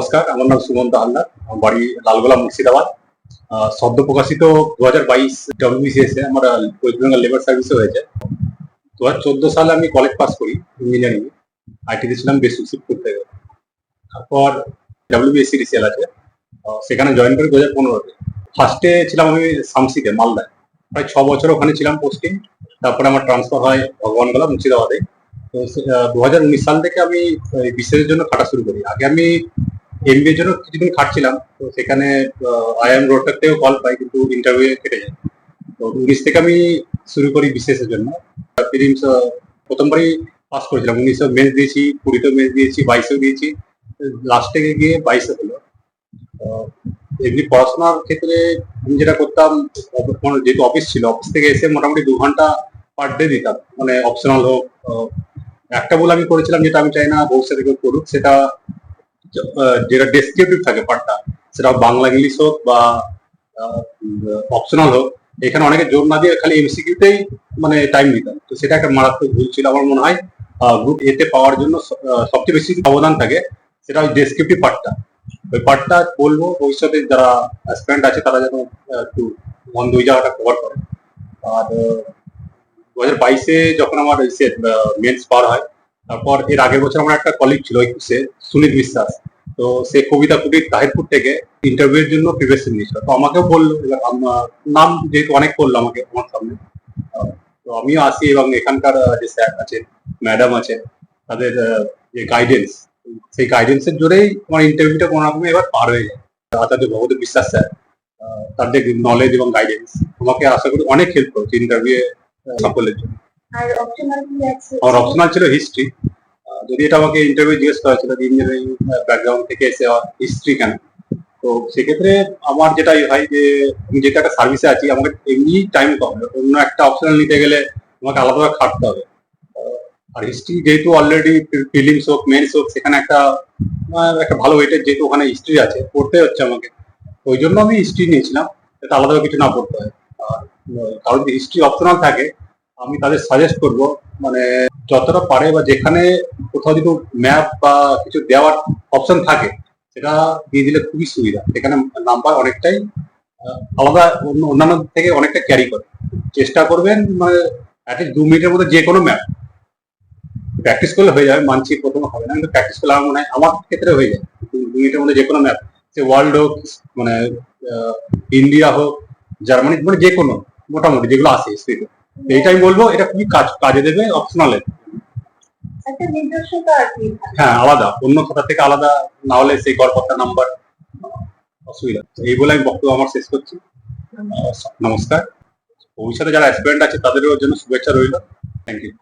নমস্কার, আমার নাম সুমন্ত হালদার। আমার বাড়ি লালগোলা, মুর্শিদাবাদ। সদ্য প্রকাশিত দু হাজার বাইশ ডব্লিউবিসিএস এ আমার ওয়েস্ট বেঙ্গল লেবার সার্ভিসে হয়েছে। দু হাজার চোদ্দ সালে আমি কলেজ পাস করি ইঞ্জিনিয়ারিং আইটিতে ছিলাম বেসিক শিবপুর থেকে তারপর ডাব্লিউবিএসসি রিসেল আছে। সেখানে জয়েন করি দু হাজার পনেরোতে। ফার্স্টে ছিলাম আমি সামসিতে, মালদায়। প্রায় ছ বছর ওখানে ছিলাম পোস্টিং তারপরে আমার ট্রান্সফার হয় ভগবানগোলা, মুর্শিদাবাদে। তো দু হাজার উনিশ সাল থেকে আমি বিসিএস জন্য খাটা শুরু করি। আগে আমি এমবিএর জন্য কিছুদিন খাটছিলাম, তো সেখানে আইএম রোডটার থেকেও কল পাই, কিন্তু ইন্টারভিউ কেটে যায়। তো উনিশ থেকে আমি শুরু করি বিশেষের জন্য। ফিলিমস প্রথমবারই পাস করেছিলাম। উনিশে মেন্স দিয়েছি কুড়িতে মেন্স দিয়েছি, বাইশেও দিয়েছি। লাস্টে গিয়ে বাইশে হলো। এমনি পড়াশোনার ক্ষেত্রে আমি যেটা করতাম যেহেতু অফিস ছিল অফিস থেকে এসে মোটামুটি দু ঘণ্টা পার ডে দিতাম। মানে অপশনাল হোক একটা বলে আমি করেছিলাম, যেটা আমি চাই না ভবিষ্যতে কেউ করুক, সেটা যেটা ডেসক্রিপটিভ থাকে পার্টটা সেটা বাংলা ইংলিশ হোক বা অপশনাল হোক, এখানে অনেকে জোর না দিয়ে খালি এমসিকিউতেই মানে টাইম দিতাম তো সেটা একটা মারাত্মক ভুল ছিল আমার মনে হয়। গ্রুপ এতে পাওয়ার জন্য সবচেয়ে বেশি অবদান থাকে, সেটা ওই ডেসক্রিপটিভ পার্টটা ওই পার্টটা বলব, ভবিষ্যতে যারা স্টুডেন্ট আছে, তারা যেন একটু মন দুই জায়গাটা কভার করে। আর দু হাজার বাইশে যখন আমার মেন্স পার হয় তারপর এর আগের বছর আমার একটা কলিগ ছিল একুশে সুনীল বিশ্বাস। তো সে কবিতা কুটির তাহিরপুর থেকে ইন্টারভিউ এর জন্য প্রিপারেশন নিয়েছিল। তো আমাকেও বলল আমার নাম যেহেতু অনেক করল আমাকে আমার সামনে। তো আমিও আসি এবং এখানকার যে স্যার আছে ম্যাডাম আছে, তাদের যে গাইডেন্স সেই গাইডেন্সের জোরেই আমার ইন্টারভিউটা কোনো রকমে এবার পার হয়ে যায়। আচার্য ভগবত বিশ্বাস স্যার তার নলেজ এবং গাইডেন্স আমাকে আশা করি অনেক হেল্প করেছে ইন্টারভিউ সাফল্যের জন্য। আর অপশনাল ছিল হিস্ট্রি যদি এটা আমাকে ইন্টারভিউ জিজ্ঞেস করা ছিল ইঞ্জিনিয়ারিং ব্যাকগ্রাউন্ড থেকে এসে হিস্ট্রি কেন? তো সেক্ষেত্রে আমার যেটাই হয় যে, আমি যেটা একটা সার্ভিসে আছি, আমাকে এমনি টাইম কম অন্য একটা অপশনাল নিতে গেলে আমাকে আলাদাভাবে খাটতে হবে। আর হিস্ট্রি যেহেতু অলরেডি ফিলিংস হোক মেন্স হোক, সেখানে একটা একটা ভালো ওয়েটের যেহেতু ওখানে হিস্ট্রি আছে, পড়তে হচ্ছে আমাকে। ওই জন্য আমি হিস্ট্রি নিয়েছিলাম, যাতে আলাদাভাবে কিছু না পড়তে হয়। আর কারণ হিস্ট্রি অপশনাল থাকে আমি তাদের সাজেস্ট করব মানে যতটা পারে বা যেখানে কোথাও যদি ম্যাপ বা কিছু দেওয়ার অপশন থাকে, সেটা দিয়ে দিলে খুবই সুবিধা। সেখানে নাম্বার অনেকটাই আলাদা, অন্য, অন্যান্য থেকে অনেকটা ক্যারি করে। চেষ্টা করবেন মানে অ্যাটলিস্ট দু মিনিটের মধ্যে যে কোনো ম্যাপ প্র্যাকটিস করলে হয়ে যাবে, মানছি প্রথমে হবে না, কিন্তু প্র্যাকটিস করলে আমার মনে হয়, আমার ক্ষেত্রে হয়ে যায়। দু মিনিটের মধ্যে যে কোনো ম্যাপ সে ওয়ার্ল্ড হোক মানে ইন্ডিয়া হোক জার্মানি মানে যে কোনো মোটামুটি যেগুলো আছে স্পিডে এইটা আমি বলব এটা খুবই কাজ কাজে দেবে অপশনালে হ্যাঁ আলাদা অন্য খাতা থেকে আলাদা না হলে সেই গড়পত্তা নাম্বার অসুবিধা। এই বলে আমি বক্তব্য আমার শেষ করছি। নমস্কার। ভবিষ্যতে যারা অ্যাসপিরেন্ট আছে তাদেরও জন্য শুভেচ্ছা রইল। Thank you